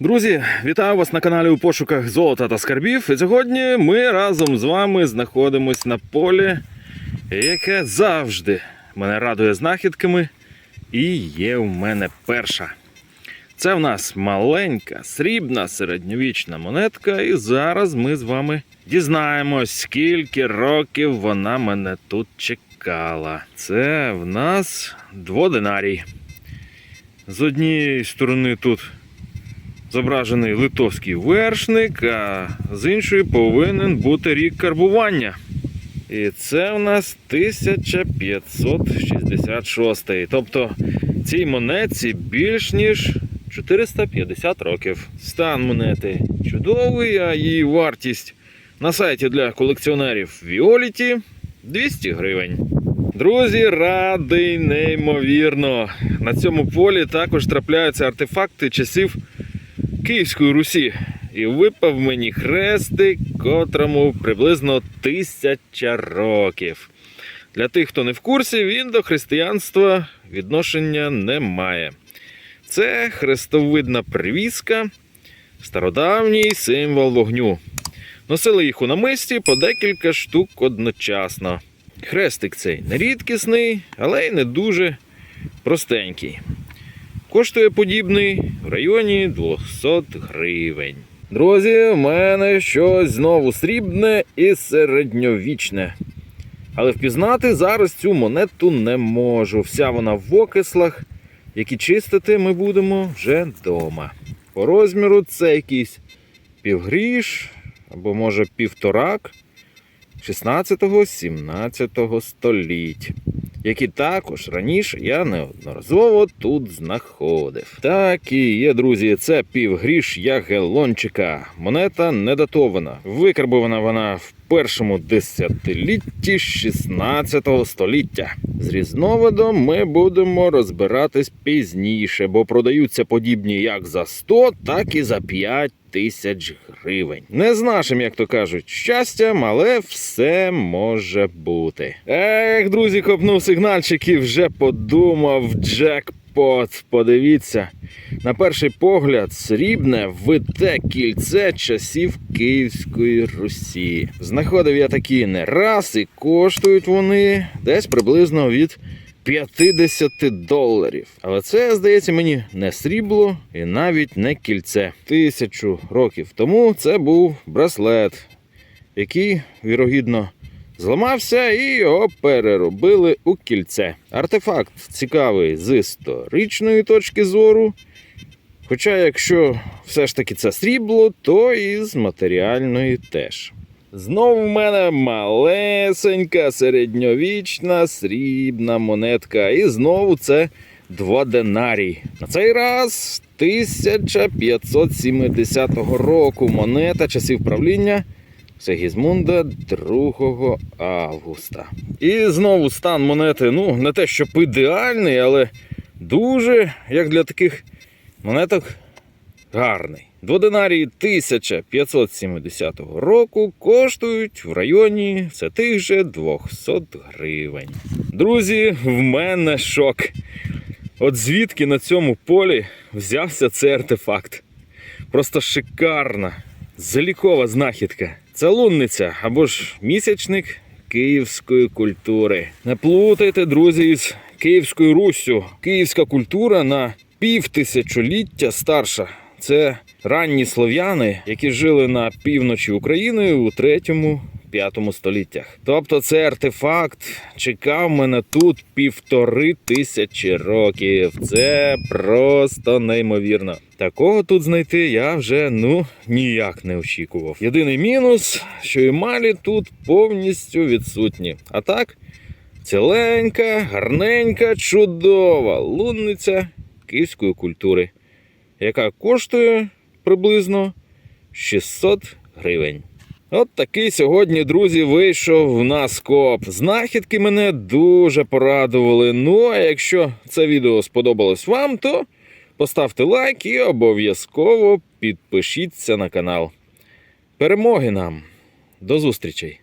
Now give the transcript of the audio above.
Друзі, вітаю вас на каналі у пошуках золота та скарбів. І сьогодні ми разом з вами знаходимось на полі, яке завжди мене радує знахідками. І є в мене перша. Це в нас маленька, срібна середньовічна монетка, і зараз ми з вами дізнаємось, скільки років вона мене тут чекала. Це в нас дводинарій. З однієї сторони тут зображений литовський вершник, а з іншої повинен бути рік карбування. І це у нас 1566. Тобто цій монетці більш ніж 450 років. Стан монети чудовий, а її вартість на сайті для колекціонерів Віоліті 200 гривень. Друзі, радий неймовірно. На цьому полі також трапляються артефакти часів Київської Русі. І випав мені хрестик, котрому приблизно тисяча років. Для тих, хто не в курсі, він до християнства відношення не має. Це хрестовидна привіска, стародавній символ вогню. Носили їх у намисті по декілька штук одночасно. Хрестик цей не рідкісний, але й не дуже простенький. Коштує подібний в районі 200 гривень. Друзі, в мене щось знову срібне і середньовічне. Але впізнати зараз цю монету не можу. Вся вона в окислах, які чистити ми будемо вже вдома. По розміру це якийсь півгріш або може півторак 16-17 століть, які також раніше я неодноразово тут знаходив. Так і є, друзі, це півгріш Ягелончика. Монета не датована. Викарбована вона в першому десятилітті 16 століття. З різновидом ми будемо розбиратись пізніше, бо продаються подібні як за 100, так і за 5 тисяч гривень. Не з нашим, як то кажуть, щастям, але все може бути. Ех, друзі, копнув сигнальчик і вже подумав джекпот. Подивіться. На перший погляд, срібне вите кільце часів Київської Русі. Знаходив я такі не раз, і коштують вони десь приблизно від 50 доларів. Але це, здається, мені не срібло і навіть не кільце. Тисячу років тому це був браслет, який, вірогідно, зламався і його переробили у кільце. Артефакт цікавий з історичної точки зору. Хоча, якщо все ж таки це срібло, то і з матеріальної теж. Знову в мене малесенька середньовічна срібна монетка. І знову це два дводенарій. На цей раз 1570 року монета часів правління Сегізмунда 2 августа. І знову стан монети, ну, не те, щоб ідеальний, але дуже, як для таких монеток, гарний. Дводинарії 1570 року коштують в районі все тих же 200 гривень. Друзі, в мене шок. От звідки на цьому полі взявся цей артефакт? Просто шикарна, залікова знахідка. Це лунниця або ж місячник київської культури. Не плутайте, друзі, із Київською Руссю. Київська культура на півтисячоліття старша. Це ранні слов'яни, які жили на півночі України у 3-5 століттях. Тобто цей артефакт чекав мене тут півтори тисячі років. Це просто неймовірно. Такого тут знайти я вже ну ніяк не очікував. Єдиний мінус, що емалі тут повністю відсутні. А так, ціленька, гарненька, чудова лунниця київської культури яка коштує приблизно 600 гривень. От такий сьогодні, друзі, вийшов в нас коп. Знахідки мене дуже порадували. Ну а якщо це відео сподобалось вам, то поставте лайк і обов'язково підпишіться на канал. Перемоги нам! До зустрічей!